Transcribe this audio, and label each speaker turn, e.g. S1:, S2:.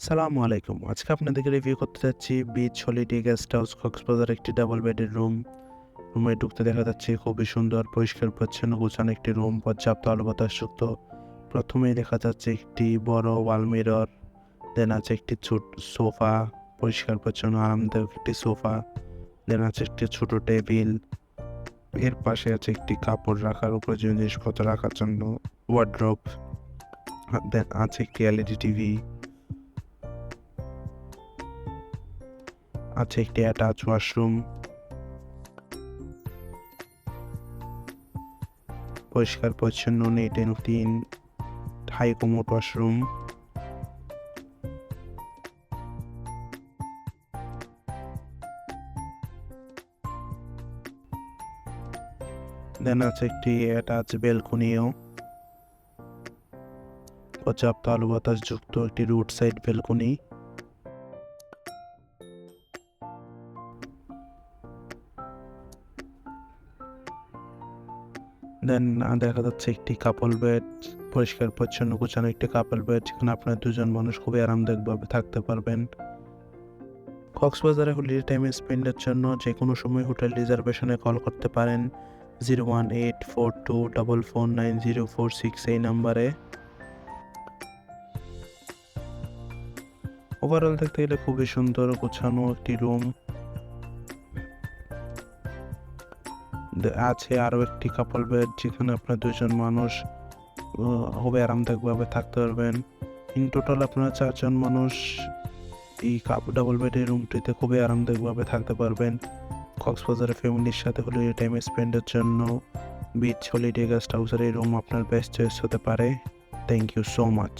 S1: সালামু আলাইকুম। আজকে আপনাদেরকে রিভিউ করতে যাচ্ছি beach holiday guest house Cox's Bazar একটি ডাবল বেডের রুম রুমে ঢুকতে দেখা যাচ্ছে খুবই সুন্দর, পরিষ্কার, পরিচ্ছন্ন, গোছানো একটি রুম পর্যাপ্ত আলো বাতাসযুক্ত প্রথমেই দেখা যাচ্ছে একটি বড় ওয়াল মিরর দেন আছে একটি ছোট সোফা, পরিষ্কার, পরিচ্ছন্ন, আরামদায়ক একটি সোফা দেন আছে একটি ছোট টেবিল। এর পাশে আছে একটি কাপড় রাখার উপরে জিনিসপত্র রাখার জন্য ওয়ার্ড্রপ দেন আছে একটি এলইডি টিভি আছে, একটি অ্যাটাচ ওয়াশরুম পরিষ্কার, পরিচ্ছন্ন neat and clean high commode washroom then আছে একটি অ্যাটাচ বেলকনিও পর্যাপ্ত বাতাস যুক্ত একটি রুট সাইড বেলকনি দেন দেখা যাচ্ছে একটি কাপল বেড পরিষ্কার, পরিচ্ছন্ন, গোছানো একটি কাপল বেড যেখানে আপনার দুজন মানুষ খুবই আরামদায়কভাবে থাকতে পারবেন। কক্সবাজারে হলিডে টাইম স্পেন্ডের জন্য যে কোনো সময় হোটেল রিজার্ভেশনে কল করতে পারেন। Zero one eight four two double four nine zero four six এই নাম্বারে। ওভারঅল দেখতে গেলে খুবই সুন্দর, গোছানো একটি রুম আছে আরও একটি কাপল বেড যেখানে আপনার দুজন মানুষ খুবই আরামদায়কভাবে থাকতে পারবেন। ইন টোটাল আপনারা চারজন মানুষ এই কাপ ডাবল বেডের রুমটিতে খুবই আরামদায়কভাবে থাকতে পারবেন। কক্সবাজারের ফ্যামিলির সাথে হলিডে টাইম স্পেন্ডের জন্য বিচ হলিডে গেস্ট হাউসের এই রুম আপনার বেস্ট চয়েস হতে পারে। Thank you so much